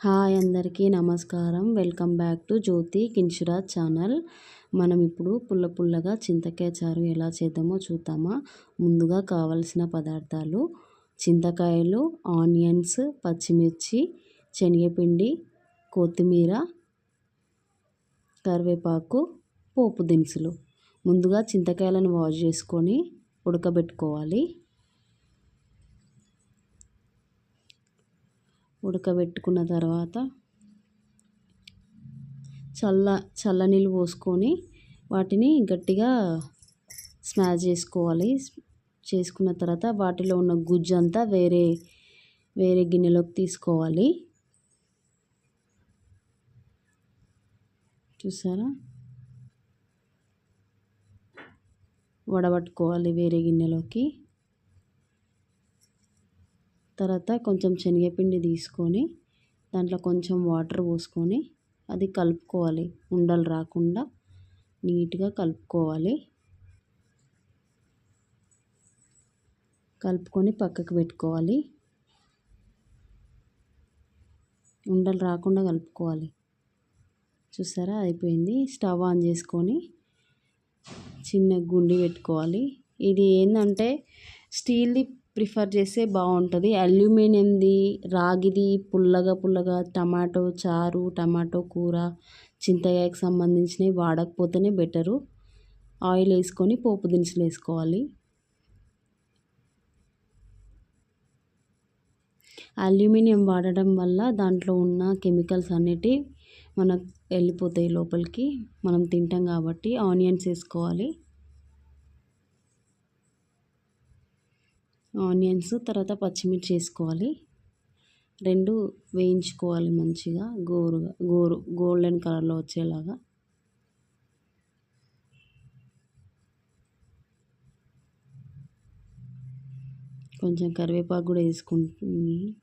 Hi అందరికీ నమస్కారం. Welcome back to Jyothi Kinshuraj channel. మనం ఇప్పుడు పుల్ల పుల్లగా చింతకాయ చారు ఎలా చేద్దామో చూద్దామా? ముందుగా కావలసిన పదార్థాలు చింతకాయలు ఆనియన్స్ పచ్చిమిర్చి శనగపిండి కొత్తిమీర కరివేపాకు పోపు దినుసులు. ముందుగా చింతకాయలను వాష్ చేసుకొని ఉడకబెట్టుకోవాలి. ఉడకబెట్టుకున్న తర్వాత చల్ల చల్లనీళ్ళు పోసుకొని వాటిని గట్టిగా స్మాష్ చేసుకోవాలి. చేసుకున్న తర్వాత వాటిలో ఉన్న గుజ్జు అంతా వేరే వేరే గిన్నెలోకి తీసుకోవాలి. చూసారా? వడబట్టుకోవాలి వేరే గిన్నెలోకి. తర్వాత కొంచెం శనగపిండి తీసుకొని దాంట్లో కొంచెం వాటర్ పోసుకొని అది కలుపుకోవాలి. ఉండలు రాకుండా నీట్గా కలుపుకోవాలి. కలుపుకొని పక్కకు పెట్టుకోవాలి. ఉండలు రాకుండా కలుపుకోవాలి. చూసారా? అయిపోయింది. స్టవ్ ఆన్ చేసుకొని చిన్న గుండి పెట్టుకోవాలి. ఇది ఏంటంటే స్టీల్ది ప్రిఫర్ చేస్తే బాగుంటుంది. అల్యూమినియంది రాగిది పుల్లగా పుల్లగా టమాటో చారు టమాటో కూర చింతకాయకు సంబంధించినవి వాడకపోతేనే బెటరు. ఆయిల్ వేసుకొని పోపు దినుసులు వేసుకోవాలి. అల్యూమినియం వాడడం వల్ల దాంట్లో ఉన్న కెమికల్స్ అన్నిటి మనకు వెళ్ళిపోతాయి లోపలికి. మనం తింటాం కాబట్టి ఆనియన్స్ వేసుకోవాలి. ఆనియన్స్ తర్వాత పచ్చిమిర్చి వేసుకోవాలి. రెండు వేయించుకోవాలి మంచిగా గోరుగా గోరు గోల్డెన్ కలర్లో వచ్చేలాగా. కొంచెం కరివేపాకు కూడా వేసుకుంటుంది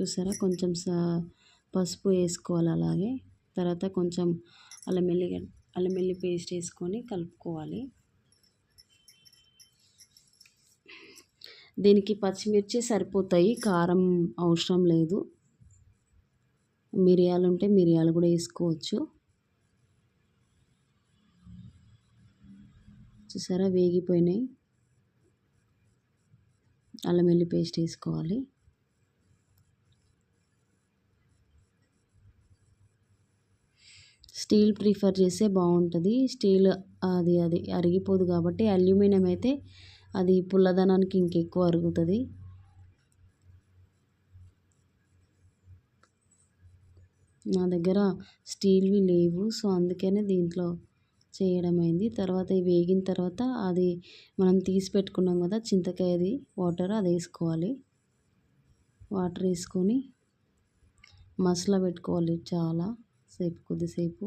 చూసారా? కొంచెం సా పసుపు వేసుకోవాలి అలాగే. తర్వాత కొంచెం అల్లం ఎల్లిగడ్డ అల్లం వెల్లి పేస్ట్ వేసుకొని కలుపుకోవాలి. దీనికి పచ్చిమిర్చి సరిపోతాయి కారం అవసరం లేదు. మిరియాలు ఉంటే మిరియాలు కూడా వేసుకోవచ్చు. చూసారా? వేగిపోయినాయి. అల్లం వెల్లి పేస్ట్ వేసుకోవాలి. స్టీల్ ప్రిఫర్ చేస్తే బాగుంటుంది. స్టీల్ అది అది అరిగిపోదు కాబట్టి అల్యూమినియం అయితే అది పుల్లదనానికి ఇంకెక్కువ అరుగుతుంది. నా దగ్గర స్టీల్వి లేవు. సో అందుకనే దీంట్లో చేయడం అయింది తర్వాత వేగిన తర్వాత అది మనం తీసి పెట్టుకున్నాం కదా చింతకాయది వాటర్ అది వేసుకోవాలి. వాటర్ వేసుకొని మసాలా పెట్టుకోవాలి చాలా. సేపు కొద్దిసేపు.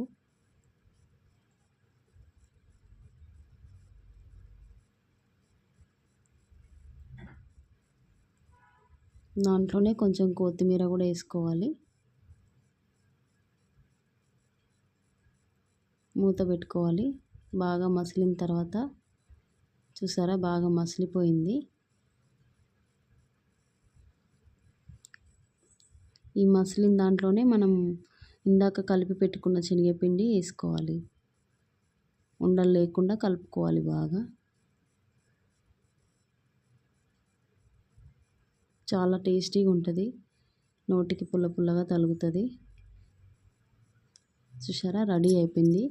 దాంట్లోనే కొంచెం కొత్తిమీర కూడా వేసుకోవాలి. మూత పెట్టుకోవాలి. బాగా మసిలిన తర్వాత చూసారా? బాగా మసిలిపోయింది. ఈ మసిలిన దాంట్లోనే మనం ఇందాక కలిపి పెట్టుకున్న శనగపిండి వేసుకోవాలి. ఉండలు లేకుండా కలుపుకోవాలి బాగా. చాలా టేస్టీగా ఉంటుంది. నోటికి పుల్ల పుల్లగా తలుగుతుంది. చూసారా? రెడీ అయిపోయింది.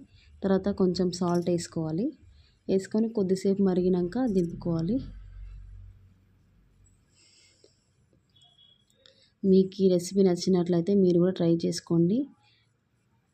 తర్వాత కొంచెం సాల్ట్ వేసుకోవాలి. వేసుకొని కొద్దిసేపు మరిగినాక దింపుకోవాలి. మీకు ఈ రెసిపీ నచ్చినట్లయితే మీరు కూడా ట్రై చేసుకోండి.